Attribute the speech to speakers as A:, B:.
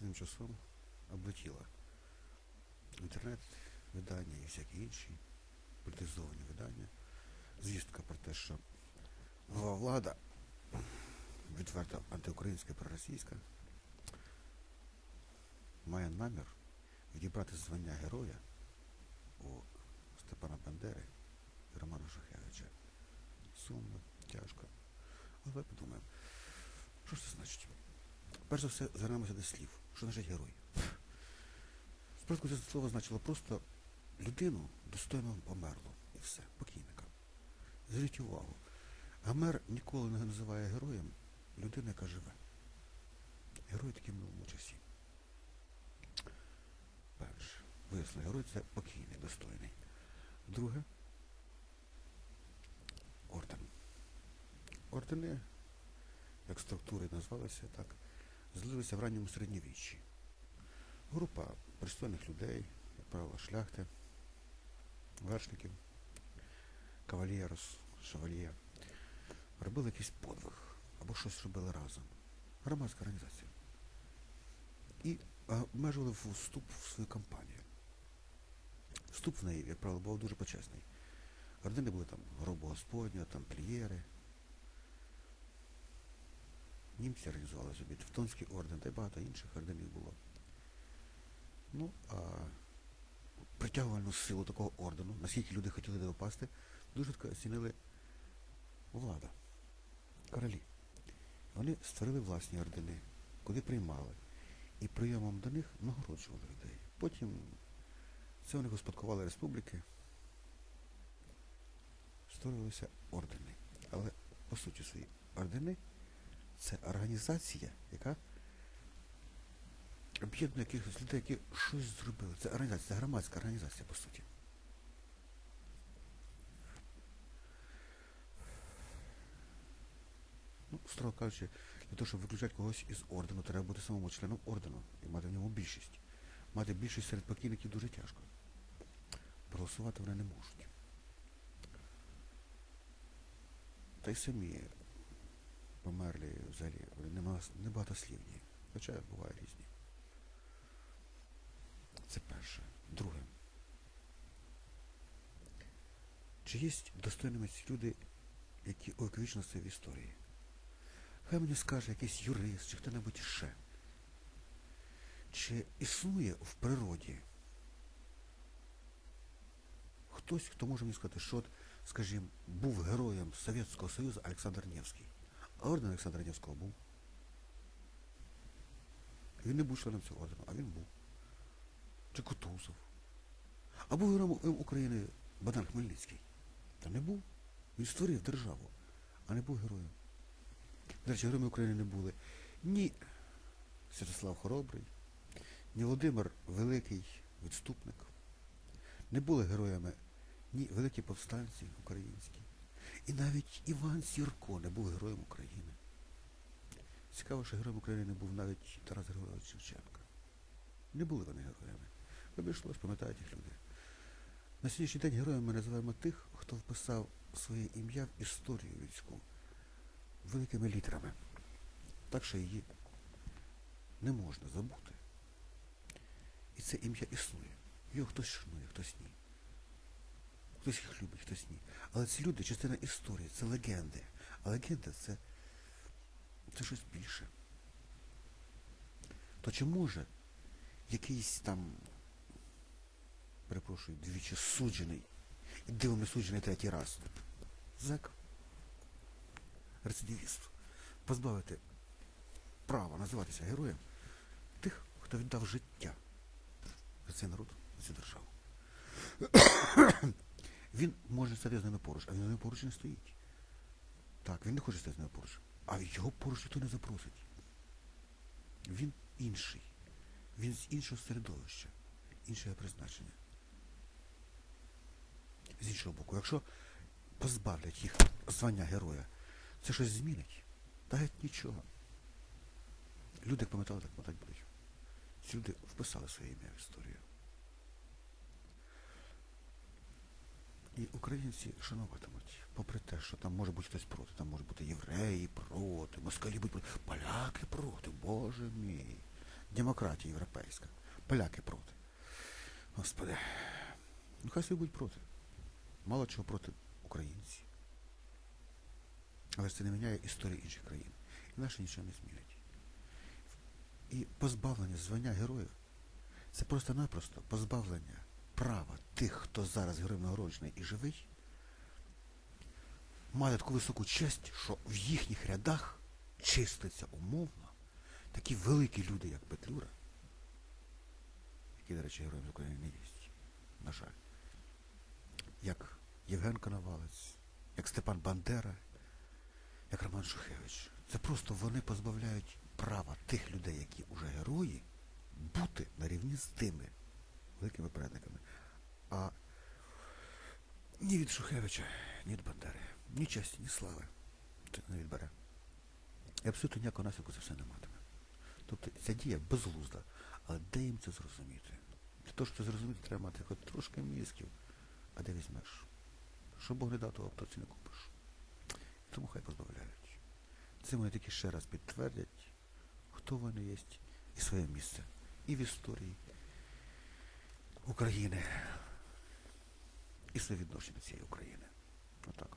A: останнім часом облетіла інтернет-видання і всякі інші політизовані видання. Звістка про те, що нова влада відверто антиукраїнська проросійська має намір відібрати звання героя у Степана Бандери і Романа Шухевича. Сумно, тяжко. Але подумаємо, що ж це значить? Перш за все, звернемося до слів. Що значить герой? Спочатку це слово значило просто людину достойно померлу. І все, покійника. Зверніть увагу. Гомер ніколи не називає героєм людину, яка живе. Герой таким минулому часі. Перше. Вияснили, герой це покійний, достойний. Друге. Орден. Ордени, як структури назвалися, так, злилися в ранньому середньовіччі. Група пристойних людей, як правило, шляхти, вершників, кавальєрос, шевальє, робили якийсь подвиг або щось робили разом. Громадська організація. І обмежували вступ в свою кампанію. Вступ в неї, як правило, був дуже почесний. Ордени були там Господня, тамплієри. Німці організували собі Тевтонський орден та й багато інших орденів було. Ну, а притягувальну силу такого ордену, наскільки люди хотіли де попасти, дуже оцінили влада, королі. Вони створили власні ордени, куди приймали. І прийомом до них нагороджували людей. Потім це вони успадкували республіки, створювалися ордени. Але по суті свої ордени це організація, яка об'єднує якихось людей, які щось зробили. Це організація, це громадська організація, по суті. Ну, строго кажучи, для того, щоб виключати когось із ордену, треба бути самому членом ордену і мати в ньому більшість. Мати більшість серед покійників дуже тяжко. Проголосувати вони не можуть. Та й самі померлі взагалі, нема- небагатослівні. Хоча буває різні. Це перше. Друге. Чи є достойними ці люди, які це в історії? Хай мені скаже якийсь юрист чи хто-небудь ще. Чи існує в природі хтось, хто може мені сказати, що, скажімо, був героєм Совєтського Союзу Олександр Невський. А орден Олександра Невського був. Він не був членом цього ордену, а він був. Чи Кутузов. А був героєм України Богдан Хмельницький. Та не був. Він створив державу, а не був героєм. До речі, героями України не були ні Святослав Хоробрий, ні Володимир Великий відступник. Не були героями ні великі повстанці українські. І навіть Іван Сірко не був героєм України. Цікаво, що героєм України не був навіть Тарас Григорович Шевченко. Не були вони героями. Обійшлось, пам'ятають їх люди. На сьогоднішній день героями ми називаємо тих, хто вписав своє ім'я в історію людську великими літерами. Так що її не можна забути. І це ім'я існує. Його хтось шанує, хтось ні. Хтось їх любить, хтось ні. Але ці люди частина історії, це легенди. А легенда це, це щось більше. То чи може якийсь там, перепрошую, двічі суджений, і дивом не суджений третій раз, зек, рецидивіст, позбавити права називатися героєм тих, хто віддав життя за цей народ, за цю державу. Він може стати з ними поруч, а він з ними поруч не стоїть. Так, він не хоче стати з ними поруч. А його поруч ніхто не запросить. Він інший. Він з іншого середовища, іншого призначення. З іншого боку, якщо позбавлять їх звання героя, це щось змінить? Та геть нічого. Люди, як пам'ятали, так пам'ятати будуть. Ці люди вписали своє ім'я в історію. І українці шануватимуть, попри те, що там може бути хтось проти, там може бути євреї проти, москалі будуть проти, поляки проти, боже мій. демократія європейська. Поляки проти. Господи. Ну хай собі будуть проти. Мало чого проти українці. Але це не міняє історії інших країн. І наші нічого не змінять. І позбавлення звання героїв це просто-напросто позбавлення права тих, хто зараз героєм нагороджений і живий, мати таку високу честь, що в їхніх рядах чиститься умовно такі великі люди, як Петлюра, які, до речі, героєм України не є, на жаль, як Євген Коновалець, як Степан Бандера, як Роман Шухевич. Це просто вони позбавляють права тих людей, які вже герої, бути на рівні з тими великими предниками. А ні від Шухевича, ні від Бандери, ні честі, ні слави це не відбере. І абсолютно ніякого наслідку це все не матиме. Тобто ця дія безглузда. Але де їм це зрозуміти? Для того, щоб це зрозуміти, треба мати хоч трошки мізків. А де візьмеш? Що Бог не дав, того аптоці не купиш. Тому хай позбавляють. Це вони таки ще раз підтвердять, хто вони є і своє місце. І в історії України, і співвідношення цієї України. Отак.